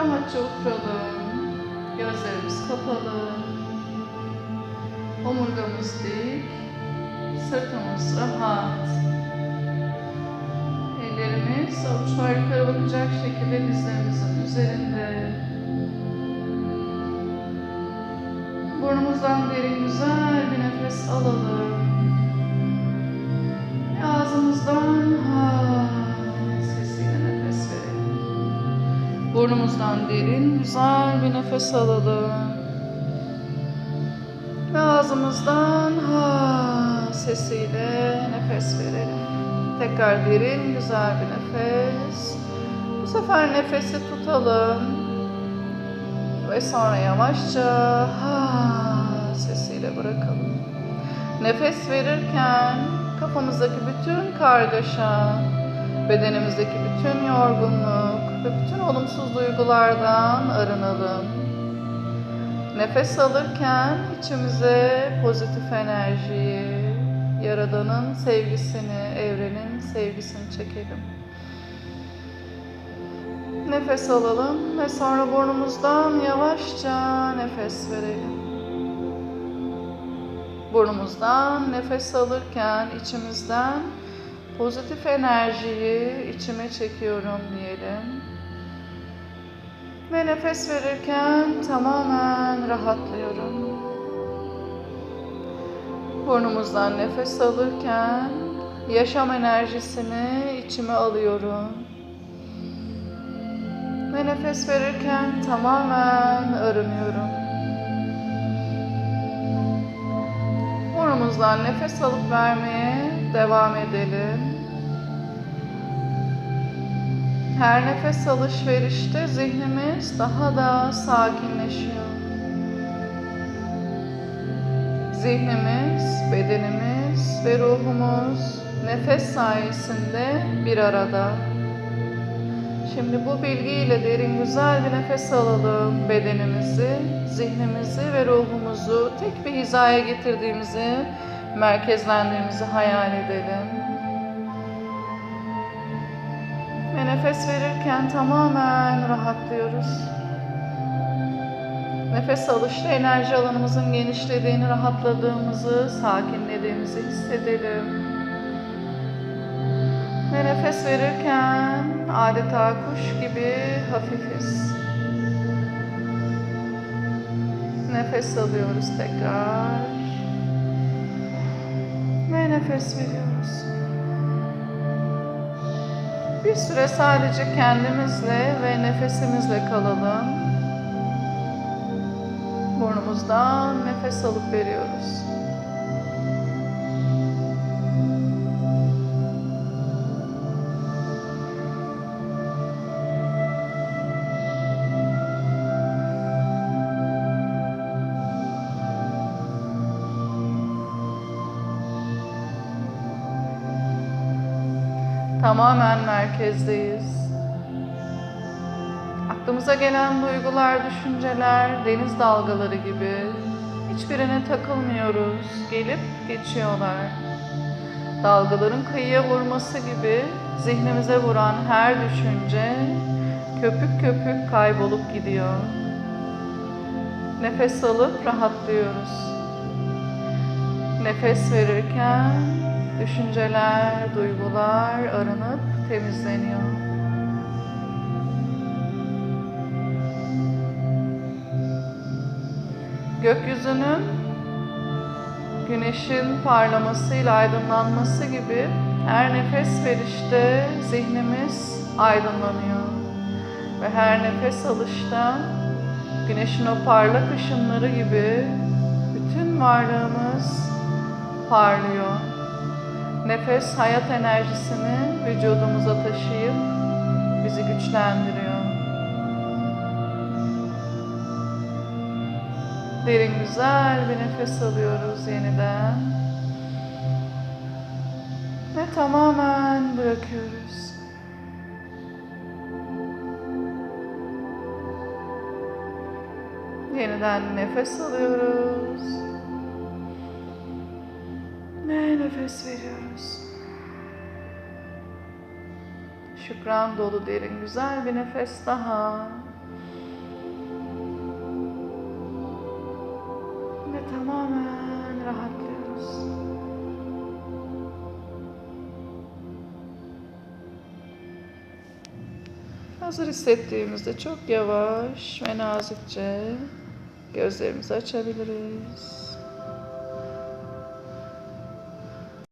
Rahatça oturalım. Gözlerimiz kapalı. Omurgamız dik. Sırtımız rahat. Ellerimiz avuçlar yukarı bakacak şekilde dizlerimizin üzerinde. Burnumuzdan derin güzel bir nefes alalım. Ve ağzımızdan ha Burnumuzdan derin güzel bir nefes alalım. Ve ağzımızdan ha sesiyle nefes verelim. Tekrar derin güzel bir nefes. Bu sefer nefesi tutalım. Ve sonra yavaşça ha sesiyle bırakalım. Nefes verirken kafamızdaki bütün kargaşa, bedenimizdeki bütün bütün olumsuz duygulardan arınalım. Nefes alırken içimize pozitif enerjiyi, Yaradan'ın sevgisini, evrenin sevgisini çekelim. Nefes alalım ve sonra burnumuzdan yavaşça nefes verelim. Burnumuzdan nefes alırken içimizden pozitif enerjiyi içime çekiyorum diyelim. Ve nefes verirken tamamen rahatlıyorum. Burnumuzdan nefes alırken yaşam enerjisini içime alıyorum. Ve nefes verirken tamamen arınıyorum. Burnumuzdan nefes alıp vermeye devam edelim. Her nefes alışverişte zihnimiz daha da sakinleşiyor. Zihnimiz, bedenimiz ve ruhumuz nefes sayesinde bir arada. Şimdi bu bilgiyle derin güzel bir nefes alalım. Bedenimizi, zihnimizi ve ruhumuzu tek bir hizaya getirdiğimizi, merkezlendiğimizi hayal edelim. Nefes verirken tamamen rahatlıyoruz. Nefes alışta enerji alanımızın genişlediğini, rahatladığımızı, sakinlediğimizi hissedelim. Ve nefes verirken adeta kuş gibi hafifiz. Nefes alıyoruz tekrar. Ve nefes veriyoruz. Bir süre sadece kendimizle ve nefesimizle kalalım. Burnumuzdan nefes alıp veriyoruz. Tamamen merkezdeyiz. Aklımıza gelen duygular, düşünceler deniz dalgaları gibi hiçbirine takılmıyoruz. Gelip geçiyorlar. Dalgaların kıyıya vurması gibi zihnimize vuran her düşünce köpük köpük kaybolup gidiyor. Nefes alıp rahatlıyoruz. Nefes verirken düşünceler, duygular arınıp temizleniyor. Gökyüzünün güneşin parlamasıyla aydınlanması gibi her nefes verişte zihnimiz aydınlanıyor. Ve her nefes alışta güneşin o parlak ışınları gibi bütün varlığımız parlıyor. Nefes hayat enerjisini vücudumuza taşıyıp bizi güçlendiriyor. Derin güzel bir nefes alıyoruz yeniden. Ve tamamen bırakıyoruz. Yeniden nefes alıyoruz ve nefes veriyoruz. Şükran dolu derin güzel bir nefes daha. Ve tamamen rahatlıyoruz. Hazır hissettiğimizde çok yavaş ve nazikçe gözlerimizi açabiliriz.